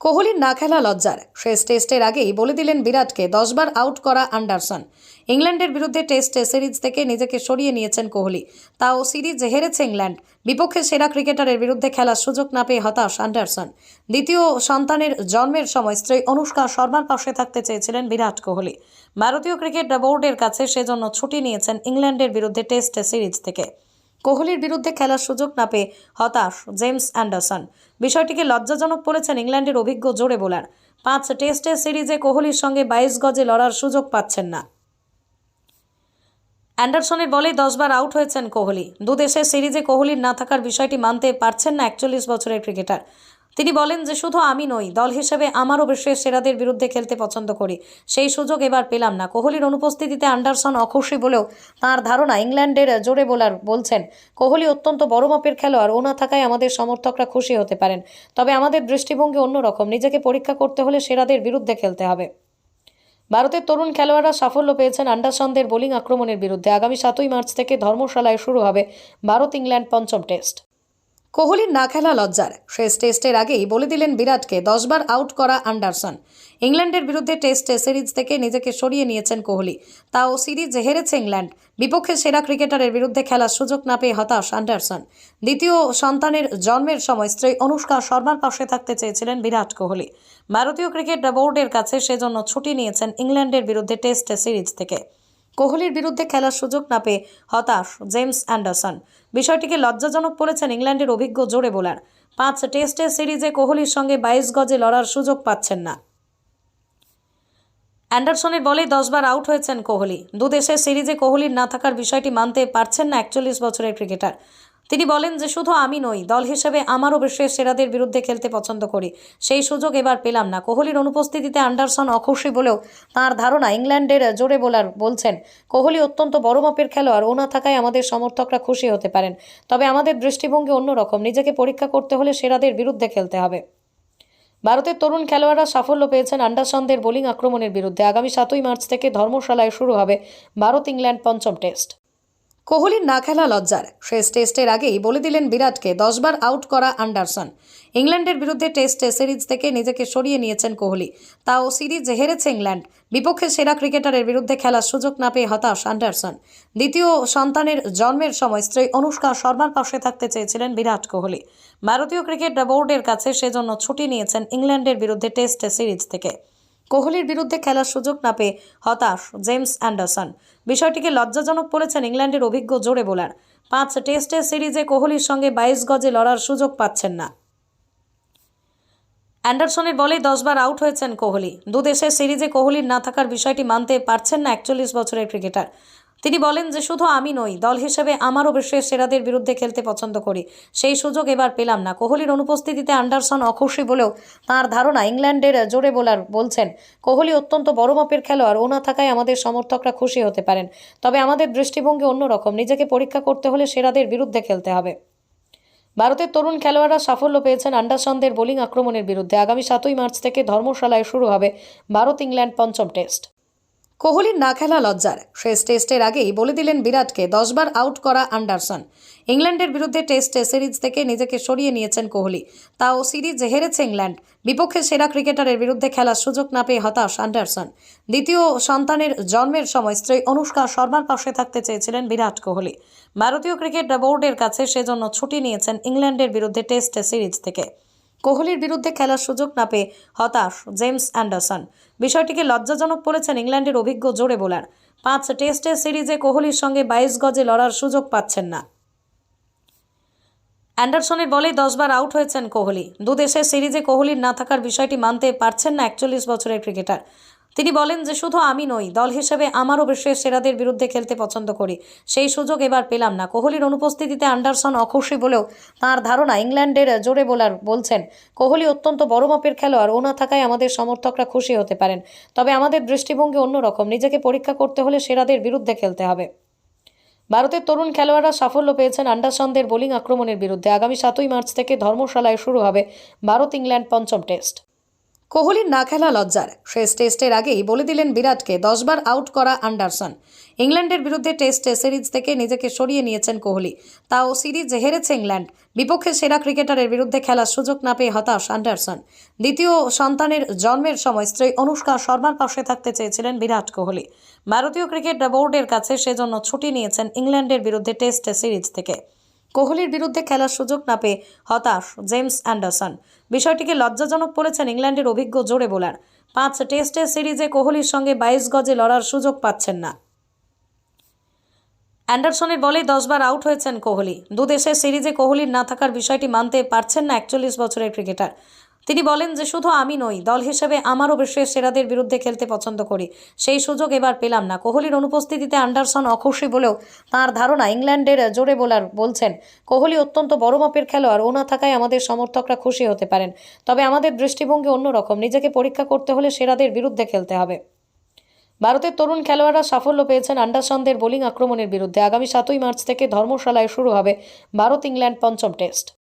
কোহলির না খেলা লজ্জার। শেষ টেস্টের আগেই বলে দিলেন বিরাটকে, দশবার আউট করা আন্ডারসন। ইংল্যান্ডের বিরুদ্ধে টেস্ট সিরিজ থেকে নিজেকে সরিয়ে নিয়েছেন কোহলি। তাও সিরিজ হেরেছে ইংল্যান্ড। বিপক্ষে সেরা ক্রিকেটারের বিরুদ্ধে খেলার সুযোগ না পেয়ে হতাশ আন্ডারসন। দ্বিতীয় সন্তানের জন্মের সময় স্ত্রী অনুষ্কা শর্মার পাশে থাকতে চেয়েছিলেন বিরাট কোহলি। ভারতীয় ক্রিকেট বোর্ডের কাছে সেজন্য ছুটি নিয়েছেন ইংল্যান্ডের বিরুদ্ধে টেস্ট সিরিজ থেকে। কোহলির বিরুদ্ধে খেলার সুযোগ না পেয়ে হতাশ জেমস অ্যান্ডারসন। বিষয়টিকে লজ্জাজনক বলেছেন ইংল্যান্ডের অভিজ্ঞ জোরে বোলার। পাঁচ টেস্টের সিরিজে কোহলির সঙ্গে বাইশ গজে লড়ার সুযোগ পাচ্ছেন না। অ্যান্ডারসনের বলে দশবার আউট হয়েছেন কোহলি। দুদেশের সিরিজে কোহলির না থাকার বিষয়টি মানতে পারছেন না একচল্লিশ বছরের ক্রিকেটার। তিনি বলেন যে শুধু আমি নই, দল হিসেবে আমারও বিশ্বের সেরাদের বিরুদ্ধে খেলতে পছন্দ করি। সেই সুযোগ এবার পেলাম না। কোহলির অনুপস্থিতিতে অ্যান্ডারসন অখুশি বলেও তার ধারণা ইংল্যান্ডের জোরে বোলার বলছেন, কোহলি অত্যন্ত বড় মাপের খেলোয়াড়, ও না থাকায় আমাদের সমর্থকরা খুশি হতে পারেন। তবে আমাদের দৃষ্টিভঙ্গি অন্যরকম, নিজেকে পরীক্ষা করতে হলে সেরাদের বিরুদ্ধে খেলতে হবে। ভারতের তরুণ খেলোয়াড়রা সাফল্য পেয়েছেন আন্ডারসনদের বোলিং আক্রমণের বিরুদ্ধে। আগামী সাতই মার্চ থেকে ধর্মশালায় শুরু হবে ভারত ইংল্যান্ড পঞ্চম টেস্ট। কোহলির না খেলা লজ্জার। শেষ টেস্টের আগেই বলে দিলেন বিরাটকে, দশবার আউট করা আন্ডারসন। ইংল্যান্ডের বিরুদ্ধে টেস্ট সিরিজ থেকে নিজেকে সরিয়ে নিয়েছেন কোহলি। তাও সিরিজ হেরেছে ইংল্যান্ড। বিপক্ষে সেরা ক্রিকেটারের বিরুদ্ধে খেলার সুযোগ না পেয়ে হতাশ আন্ডারসন। দ্বিতীয় সন্তানের জন্মের সময় স্ত্রী অনুষ্কা শর্মার পাশে থাকতে চেয়েছিলেন বিরাট কোহলি। ভারতীয় ক্রিকেট বোর্ডের কাছে সেজন্য ছুটি নিয়েছেন ইংল্যান্ডের বিরুদ্ধে টেস্ট সিরিজ থেকে। কোহলির বিরুদ্ধে খেলার সুযোগ না পেয়ে হতাশ জেমস অ্যান্ডারসন। বিষয়টিকে লজ্জাজনক বলেছেন ইংল্যান্ডের অভিজ্ঞ জোরে বোলার। পাঁচ টেস্টের সিরিজে কোহলির সঙ্গে বাইশ গজে লড়ার সুযোগ পাচ্ছেন না। অ্যান্ডারসনের বলে দশবার আউট হয়েছেন কোহলি। দুদেশের সিরিজে কোহলির না থাকার বিষয়টি মানতে পারছেন না একচল্লিশ বছরের ক্রিকেটার। তিনি বলেন যে শুধু আমি নই, দল হিসেবে আমারও বিশ্বের সেরাদের বিরুদ্ধে খেলতে পছন্দ করি। সেই সুযোগ এবার পেলাম না। কোহলির অনুপস্থিতিতে অ্যান্ডারসন অখুশি বলেও তার ধারণা ইংল্যান্ডের জোরে বোলার বলছেন, কোহলি অত্যন্ত বড় মাপের খেলোয়াড়, ও না থাকায় আমাদের সমর্থকরা খুশি হতে পারেন। তবে আমাদের দৃষ্টিভঙ্গি অন্যরকম, নিজেকে পরীক্ষা করতে হলে সেরাদের বিরুদ্ধে খেলতে হবে। ভারতের তরুণ খেলোয়াড়রা সাফল্য পেয়েছেন আন্ডারসনদের বোলিং আক্রমণের বিরুদ্ধে। আগামী সাতই মার্চ থেকে ধর্মশালায় শুরু হবে ভারত ইংল্যান্ড পঞ্চম টেস্ট। কোহলির না খেলা লজ্জার। শেষ টেস্টের আগেই বলে দিলেন বিরাটকে, দশবার আউট করা আন্ডারসন। ইংল্যান্ডের বিরুদ্ধে টেস্ট সিরিজ থেকে নিজেকে সরিয়ে নিয়েছেন কোহলি। তাও সিরিজ হেরেছে ইংল্যান্ড। বিপক্ষে সেরা ক্রিকেটারের বিরুদ্ধে খেলার সুযোগ না পেয়ে হতাশ আন্ডারসন। দ্বিতীয় সন্তানের জন্মের সময় স্ত্রী অনুষ্কা শর্মার পাশে থাকতে চেয়েছিলেন বিরাট কোহলি। ভারতীয় ক্রিকেট বোর্ডের কাছে সেজন্য ছুটি নিয়েছেন ইংল্যান্ডের বিরুদ্ধে টেস্ট সিরিজ থেকে। কোহলির বিরুদ্ধে খেলার সুযোগ না পেয়ে হতাশ জেমস অ্যান্ডারসন। বিষয়টিকে লজ্জাজনক বলেছেন ইংল্যান্ডের অভিজ্ঞ জোরে বোলার। পাঁচ টেস্টের সিরিজে কোহলির সঙ্গে বাইশ গজে লড়ার সুযোগ পাচ্ছেন না। অ্যান্ডারসনের বলেই দশবার আউট হয়েছেন কোহলি। দুদেশের সিরিজে কোহলির না থাকার বিষয়টি মানতে পারছেন না একচল্লিশ বছরের ক্রিকেটার। তিনি বলেন যে শুধু আমি নই, দল হিসেবে আমারও বিশ্বের সেরাদের বিরুদ্ধে খেলতে পছন্দ করি। সেই সুযোগ এবার পেলাম না। কোহলির অনুপস্থিতিতে অ্যান্ডারসন অখুশি বলেও তার ধারণা ইংল্যান্ডের জোরে বোলার বলছেন, কোহলি অত্যন্ত বড় মাপের খেলোয়াড় ও না থাকায় আমাদের সমর্থকরা খুশি হতে পারেন। তবে আমাদের দৃষ্টিভঙ্গি অন্যরকম, নিজেকে পরীক্ষা করতে হলে সেরাদের বিরুদ্ধে খেলতে হবে। ভারতের তরুণ খেলোয়াড়রা সাফল্য পেয়েছেন আন্ডারসনদের বোলিং আক্রমণের বিরুদ্ধে। আগামী সাতই মার্চ থেকে ধর্মশালায় শুরু হবে ভারত ইংল্যান্ড পঞ্চম টেস্ট। কোহলির না খেলা লজ্জার। শেষ টেস্টের আগেই বলে দিলেন বিরাটকে, দশবার আউট করা আন্ডারসন। ইংল্যান্ডের বিরুদ্ধে টেস্ট সিরিজ থেকে নিজেকে সরিয়ে নিয়েছেন কোহলি। তাও সিরিজ হেরেছে ইংল্যান্ড। বিপক্ষে সেরা ক্রিকেটারের বিরুদ্ধে খেলার সুযোগ না পেয়ে হতাশ আন্ডারসন। দ্বিতীয় সন্তানের জন্মের সময় স্ত্রী অনুষ্কা শর্মার পাশে থাকতে চেয়েছিলেন বিরাট কোহলি। ভারতীয় ক্রিকেট বোর্ডের কাছে সেজন্য ছুটি নিয়েছেন ইংল্যান্ডের বিরুদ্ধে টেস্ট সিরিজ থেকে। কোহলির বিরুদ্ধে খেলার সুযোগ না পেয়ে হতাশ জেমস অ্যান্ডারসন। বিষয়টিকে লজ্জাজনক বলেছেন ইংল্যান্ডের অভিজ্ঞ জোরে বোলার। পাঁচ টেস্টের সিরিজে কোহলির সঙ্গে বাইশ গজে লড়ার সুযোগ পাচ্ছেন না। অ্যান্ডারসনের বলেই দশবার আউট হয়েছেন কোহলি। দুদেশের সিরিজে কোহলির না থাকার বিষয়টি মানতে পারছেন না একচল্লিশ বছরের ক্রিকেটার। তিনি বলেন যে শুধু আমি নই, দল হিসেবে আমারও বিশ্বের সেরাদের বিরুদ্ধে খেলতে পছন্দ করি। সেই সুযোগ এবার পেলাম না। কোহলির অনুপস্থিতিতে অ্যান্ডারসন অখুশি বলেও তার ধারণা ইংল্যান্ডের জোরে বোলার বলছেন, কোহলি অত্যন্ত বড় মাপের খেলোয়াড়, ও না থাকায় আমাদের সমর্থকরা খুশি হতে পারেন। তবে আমাদের দৃষ্টিভঙ্গি অন্যরকম, নিজেকে পরীক্ষা করতে হলে সেরাদের বিরুদ্ধে খেলতে হবে। ভারতের তরুণ খেলোয়াড়রা সাফল্য পেয়েছেন আন্ডারসনদের বোলিং আক্রমণের বিরুদ্ধে। আগামী সাতই মার্চ থেকে ধর্মশালায় শুরু হবে ভারত ইংল্যান্ড পঞ্চম টেস্ট। কোহলির না খেলা লজ্জার। শেষ টেস্টের আগেই বলে দিলেন বিরাটকে, দশবার আউট করা অ্যান্ডারসন ইংল্যান্ডের বিরুদ্ধে টেস্ট সিরিজ থেকে নিজেকে সরিয়ে নিয়েছেন কোহলি। তাও সিরিজ হেরেছে ইংল্যান্ড। বিপক্ষে সেরা ক্রিকেটারের বিরুদ্ধে খেলার সুযোগ না পেয়ে হতাশ অ্যান্ডারসন দ্বিতীয় সন্তানের জন্মের সময় স্ত্রী অনুষ্কা শর্মার পাশে থাকতে চেয়েছিলেন বিরাট কোহলি। ভারতীয় ক্রিকেট বোর্ডের কাছে সেজন্য ছুটি নিয়েছেন ইংল্যান্ডের বিরুদ্ধে টেস্ট সিরিজ থেকে। কোহলির বিরুদ্ধে খেলার সুযোগ না পেয়ে হতাশ জেমস অ্যান্ডারসন। বিষয়টিকে লজ্জাজনক বলেছেন ইংল্যান্ডের অভিজ্ঞ জোরে বোলার। পাঁচ টেস্টের সিরিজে কোহলির সঙ্গে বাইশ গজে লড়ার সুযোগ পাচ্ছেন না। অ্যান্ডারসনের বলে দশবার আউট হয়েছেন কোহলি। দুদেশের সিরিজে কোহলির না থাকার বিষয়টি মানতে পারছেন না একচল্লিশ বছরের ক্রিকেটার। তিনি বলেন যে শুধু আমি নই, দল হিসেবে আমারও বিশ্বের সেরাদের বিরুদ্ধে খেলতে পছন্দ করি। সেই সুযোগ এবার পেলাম না। কোহলির অনুপস্থিতিতে অ্যান্ডারসন অখুশি বলেও তার ধারণা ইংল্যান্ডের জোরে বোলার বলছেন, কোহলি অত্যন্ত বড় মাপের খেলোয়াড়, ও না থাকায় আমাদের সমর্থকরা খুশি হতে পারেন। তবে আমাদের দৃষ্টিভঙ্গি অন্যরকম, নিজেকে পরীক্ষা করতে হলে সেরাদের বিরুদ্ধে খেলতে হবে। ভারতের তরুণ খেলোয়াড়রা সাফল্য পেয়েছেন আন্ডারসনদের বোলিং আক্রমণের বিরুদ্ধে। আগামী সাতই মার্চ থেকে ধর্মশালায় শুরু হবে ভারত ইংল্যান্ড পঞ্চম টেস্ট।